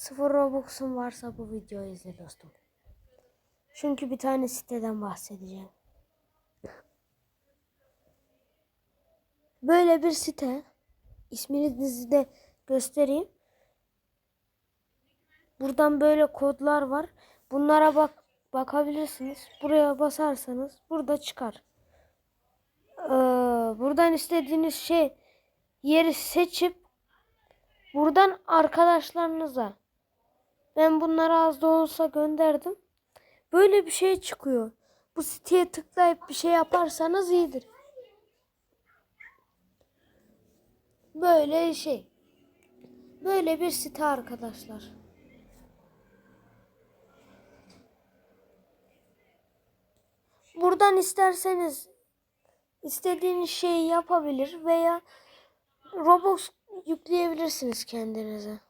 Sıfır Robux'un varsa bu videoyu izle dostum. Çünkü bir tane siteden bahsedeceğim. Böyle bir site. İsmini dizide göstereyim. Buradan böyle kodlar var. Bunlara bak bakabilirsiniz. Buraya basarsanız burada çıkar. Ee, buradan istediğiniz şey yeri seçip buradan arkadaşlarınıza ben bunları az da olsa gönderdim. Böyle bir şey çıkıyor. Bu siteye tıklayıp bir şey yaparsanız iyidir. Böyle şey. Böyle bir site arkadaşlar. Buradan isterseniz istediğiniz şeyi yapabilir veya Roblox yükleyebilirsiniz kendinize.